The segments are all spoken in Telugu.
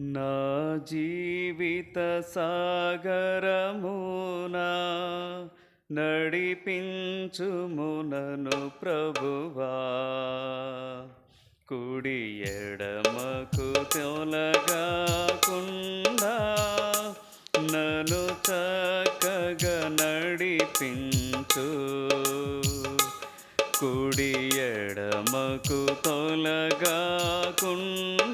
నా జీవిత సాగరమునా నడిపించుమునను ప్రభువా. కుడి ఎడమకు తొలగాకుండా నను చక్కగా నడిపించు. కుడి ఎడమకు తొలగాకుండా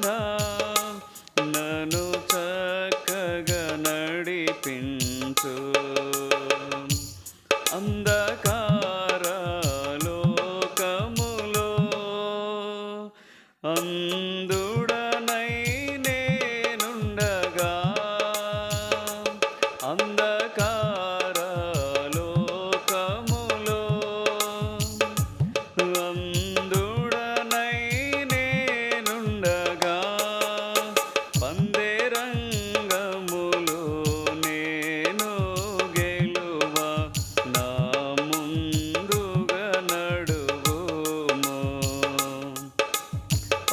அந்த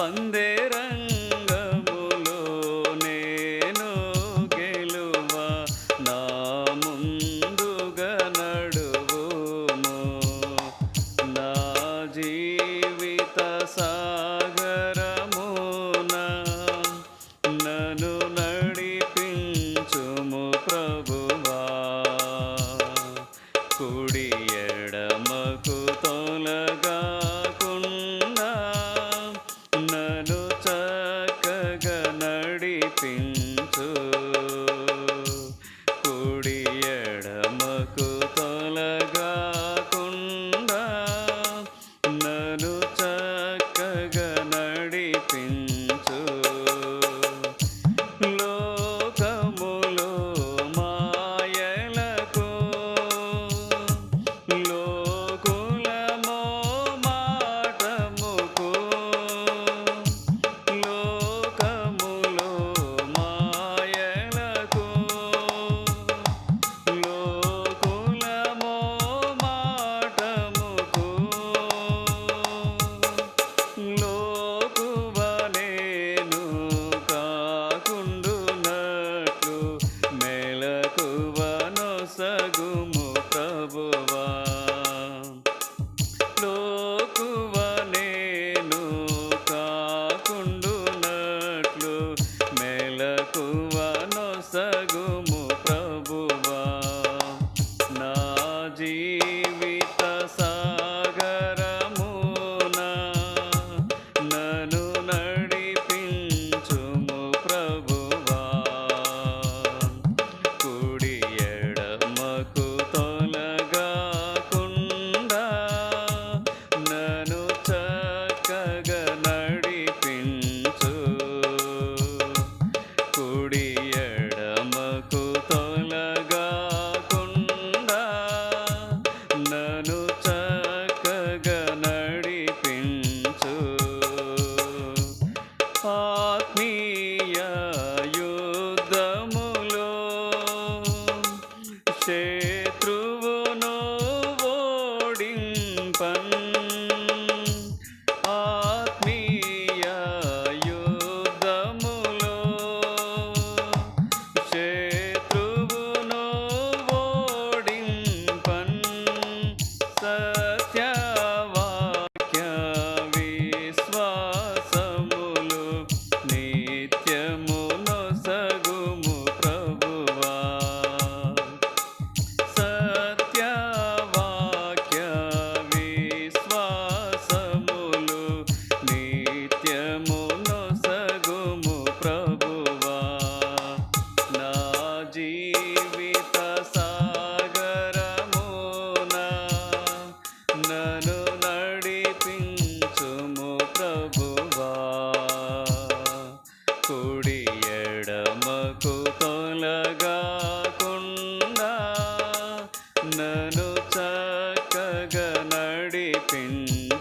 பந்தேரங்க yeah.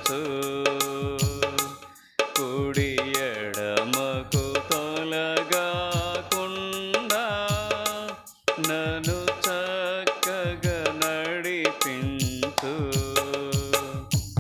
Sir.